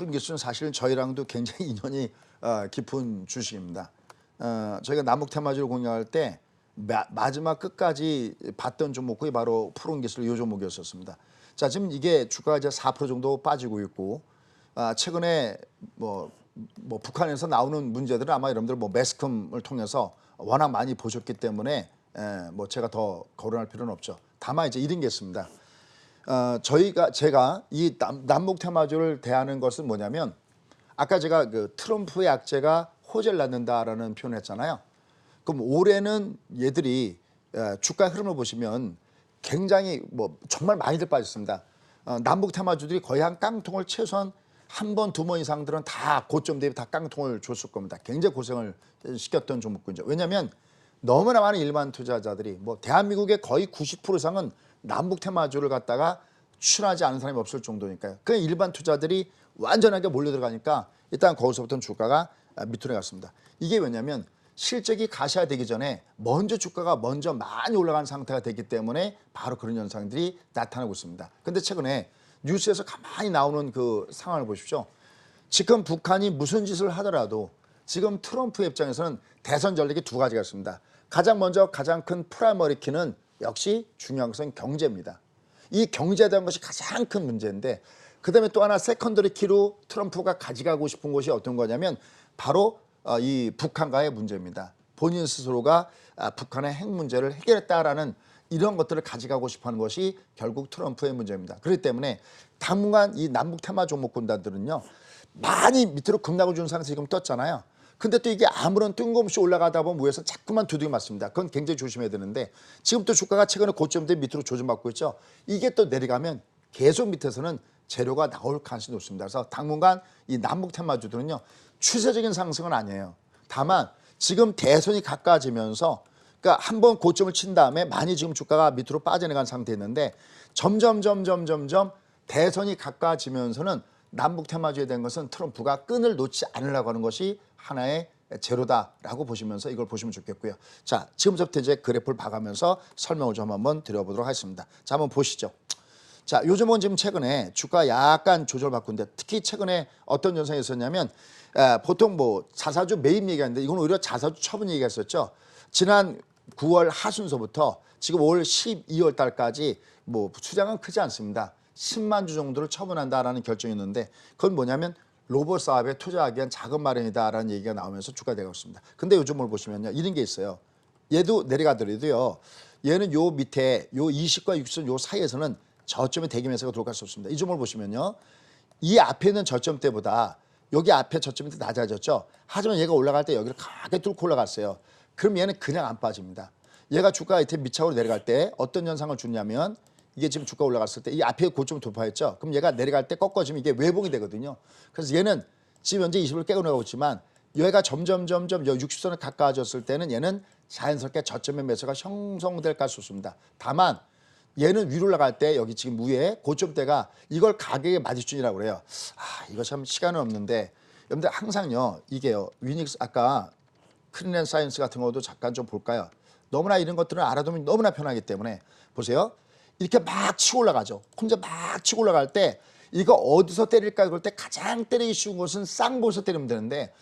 푸른 기술은 사실 저희랑도 굉장히 인연이 어, 깊은 주식입니다. 어, 저희가 남북 테마주를 공략할 때 마, 마지막 끝까지 봤던 종목이 바로 푸른 기술 요 종목이었었습니다. 자 지금 이게 주가가 이제 4% 정도 빠지고 있고 아, 최근에 뭐, 뭐 북한에서 나오는 문제들은 아마 여러분들 뭐 매스컴을 통해서 워낙 많이 보셨기 때문에 에, 뭐 제가 더 거론할 필요는 없죠. 다만 이제 이런 게 있습니다. 어, 저희가 제가 이 남, 남북 테마주를 대하는 것은 뭐냐면 아까 제가 그 트럼프의 악재가 호재를 낳는다라는 표현을 했잖아요. 그럼 올해는 얘들이 에, 주가 흐름을 보시면 굉장히 뭐 정말 많이들 빠졌습니다. 어, 남북 테마주들이 거의 한 깡통을 최소한 한 번, 두 번 이상들은 다 고점 대비 다 깡통을 줬을 겁니다. 굉장히 고생을 시켰던 종목군요. 왜냐하면 너무나 많은 일반 투자자들이 뭐 대한민국의 거의 90% 이상은 남북 테마주를 갖다가 출하지 않은 사람이 없을 정도니까요. 그 일반 투자들이 완전하게 몰려 들어가니까 일단 거기서부터는 주가가 아, 밑으로 갔습니다. 이게 왜냐하면 실적이 가시화되기 전에 먼저 주가가 먼저 많이 올라간 상태가 됐기 때문에 바로 그런 현상들이 나타나고 있습니다. 근데 최근에 뉴스에서 가만히 나오는 그 상황을 보십시오. 지금 북한이 무슨 짓을 하더라도 지금 트럼프 입장에서는 대선 전략이 두 가지가 있습니다. 가장 먼저 가장 큰 프라이머리 키는 역시 중요한 것은 경제입니다. 이 경제에 대한 것이 가장 큰 문제인데 그 다음에 또 하나 세컨더리 키로 트럼프가 가져가고 싶은 것이 어떤 거냐면 바로 어, 이 북한과의 문제입니다. 본인 스스로가 아, 북한의 핵 문제를 해결했다라는 이런 것들을 가져가고 싶어하는 것이 결국 트럼프의 문제입니다. 그렇기 때문에 당분간 이 남북 테마 종목군단들은요 많이 밑으로 급락을 준 상태에서 지금 떴잖아요. 근데 또 이게 아무런 뜬금없이 올라가다 보면 위에서 자꾸만 두들겨 맞습니다. 그건 굉장히 조심해야 되는데 지금 또 주가가 최근에 고점대 밑으로 조정받고 있죠. 이게 또 내려가면 계속 밑에서는 재료가 나올 가능성이 높습니다. 그래서 당분간 이 남북 테마주들은요 추세적인 상승은 아니에요. 다만 지금 대선이 가까워지면서 그러니까 한 번 고점을 친 다음에 많이 지금 주가가 밑으로 빠져나간 상태였는데 점점 점점 점점 대선이 가까워지면서는 남북 테마주에 대한 것은 트럼프가 끈을 놓지 않으려고 하는 것이 하나의 제로다라고 보시면서 이걸 보시면 좋겠고요. 자, 지금부터 이제 그래프를 봐가면서 설명을 좀 한번 드려보도록 하겠습니다. 자, 한번 보시죠. 자, 요즘은 지금 최근에 주가 약간 조절받고 있는데 특히 최근에 어떤 현상이 있었냐면 에, 보통 뭐 자사주 매입 얘기하는데 이건 오히려 자사주 처분 얘기가 있었죠. 지난 9월 하순서부터 지금 올 12월 달까지 뭐 수량은 크지 않습니다. 10만 주 정도를 처분한다라는 결정이었는데 그건 뭐냐면 로봇 사업에 투자하기 위한 자금 마련이다라는 얘기가 나오면서 주가 되고 있습니다. 근데 요즘을 보시면요. 이런 게 있어요. 얘도 내려가더라도요. 얘는 요 밑에 요 20과 60선 요 사이에서는 저점의 대기 매수가 들어갈 수 없습니다. 이 점을 보시면요. 이 앞에 있는 저점대보다 여기 앞에 저점이 더 낮아졌죠. 하지만 얘가 올라갈 때 여기를 강하게 뚫고 올라갔어요. 그럼 얘는 그냥 안 빠집니다. 얘가 주가가 이렇게 밑차로 내려갈 때 어떤 현상을 주냐면 이게 지금 주가 올라갔을 때 이 앞에 고점을 돌파했죠. 그럼 얘가 내려갈 때 꺾어지면 이게 외봉이 되거든요. 그래서 얘는 지금 현재 20을 깨고 나가고 있지만 얘가 점점 점점 60선에 가까워졌을 때는 얘는 자연스럽게 저점의 매수가 형성될 가능성이 있습니다. 다만 얘는 위로 올라갈 때 여기 지금 위에 고점대가 이걸 가격의 마디준이라고 그래요. 아 이거 참 시간은 없는데 여러분들 항상요 이게요 위닉스 아까 크린앤 사이언스 같은 것도 잠깐 좀 볼까요? 너무나 이런 것들은 알아두면 너무나 편하기 때문에 보세요. 이렇게 막 치고 올라가죠. 혼자 막 치고 올라갈 때 이거 어디서 때릴까 그럴 때 가장 때리기 쉬운 곳은 쌍봉에서 때리면 되는데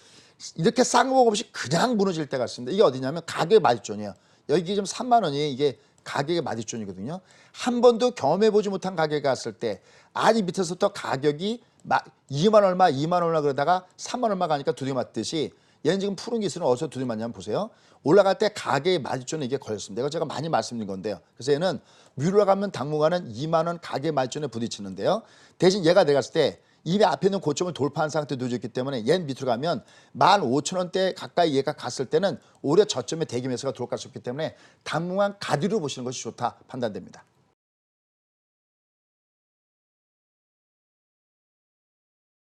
이렇게 쌍봉 없이 그냥 무너질 때가 있습니다. 이게 어디냐면 가격의 마디존이에요. 여기 지금 3만 원이 이게 가격의 마디존이거든요. 한 번도 경험해 보지 못한 가격에 갔을 때 아니 밑에서부터 가격이 막 2만 얼마, 2만 얼마 그러다가 3만 얼마 가니까 두드려 맞듯이 얘는 지금 푸른 기술은 어디서 두드려 맞냐면 보세요. 올라갈 때 가격의 마디존에 이게 걸렸습니다. 이거 제가 많이 말씀드린 건데요. 그래서 얘는 위로 가면 당분간은 2만 원 가격 마디존에 부딪히는데요. 대신 얘가 내갔을 때 입에 앞에 있는 고점을 돌파한 상태에 놓여졌기 때문에 얘는 밑으로 가면 15,000원대 가까이 얘가 갔을 때는 오히려 저점에 대기 매수가 들어갈 수 있기 때문에 당분간 가디로 보시는 것이 좋다 판단됩니다.